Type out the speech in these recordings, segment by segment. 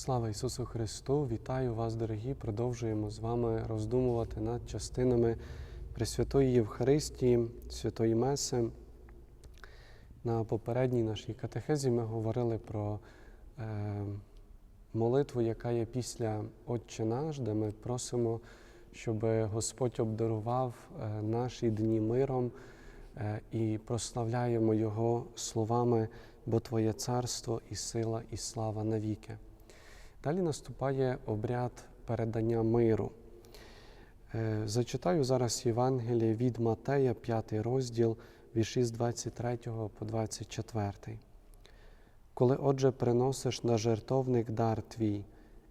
Слава Ісусу Христу! Вітаю вас, дорогі! Продовжуємо з вами роздумувати над частинами Пресвятої Євхаристії, Святої Меси. На попередній нашій катехезі ми говорили про е, молитву, яка є після Отче наш, де ми просимо, щоб Господь обдарував е, наші дні миром е, і прославляємо Його словами, бо Твоє царство і сила, і слава навіки. Далі наступає обряд передання миру. Е, Зачитаю зараз Євангеліє від Матея, 5 розділ, вірші з 23 по 24. Коли, отже, приносиш на жертовник дар твій,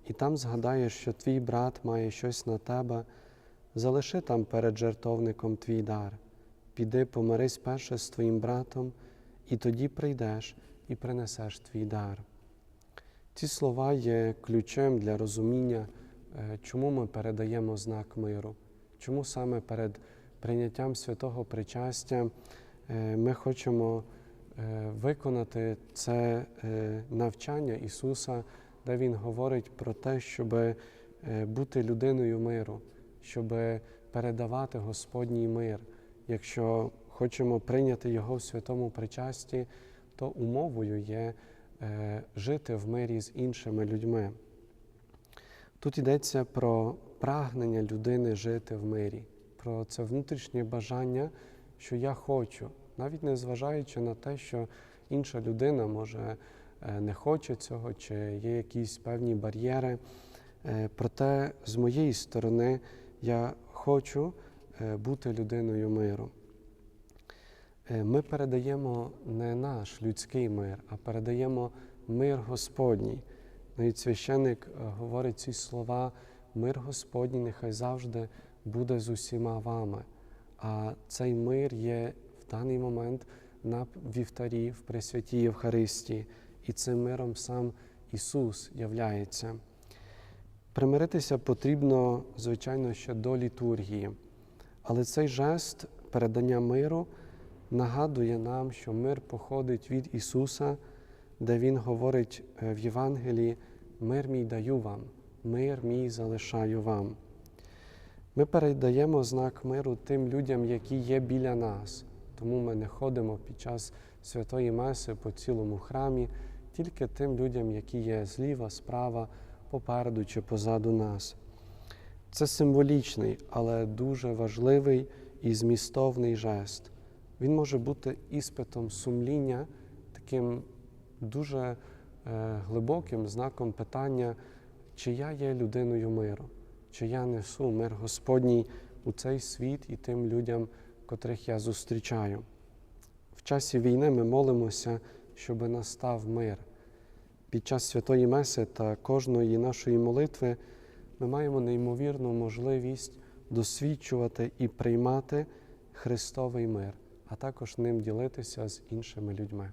і там згадаєш, що твій брат має щось на тебе, залиши там перед жертовником твій дар, піди помирись перше з твоїм братом, і тоді прийдеш і принесеш твій дар. Ці слова є ключем для розуміння, е, чому ми передаємо знак миру, чому саме перед прийняттям святого причастя е, ми хочемо е, виконати це навчання Ісуса, де Він говорить про те, щоб бути людиною миру, щоб передавати Господній мир. Якщо хочемо прийняти Його в святому причасті, то умовою є жити в мирі з іншими людьми. Тут йдеться про прагнення людини жити в мирі, про це внутрішнє бажання, що я хочу, навіть не зважаючи на те, що інша людина може не хоче цього, чи є якісь певні бар'єри. Проте з моєї сторони я хочу бути людиною миру. Ми передаємо не наш людський мир, а передаємо мир Господній. Навіть священник говорить ці слова: мир Господній нехай завжди буде з усіма вами. А цей мир є в даний момент на вівтарі в Пресвятій Євхаристії, і цим миром сам Ісус являється. Примиритися потрібно, звичайно, ще до літургії, але цей жест передання миру нагадує нам, що мир походить від Ісуса, де Він говорить в Євангелії: Мир мій даю вам, мир мій залишаю вам. Ми передаємо знак миру тим людям, які є біля нас, тому ми не ходимо під час святої Меси по цілому храмі, тільки тим людям, які є зліва, справа, попереду чи позаду нас. Це символічний, але дуже важливий і змістовний жест. Він може бути іспитом сумління, таким дуже е, глибоким знаком питання, чи я є людиною миру, чи я несу мир Господній у цей світ і тим людям, котрих я зустрічаю. В часі війни ми молимося, щоб настав мир. Під час святої Меси та кожної нашої молитви ми маємо неймовірну можливість досвідчувати і приймати Христовий мир а також ним ділитися з іншими людьми.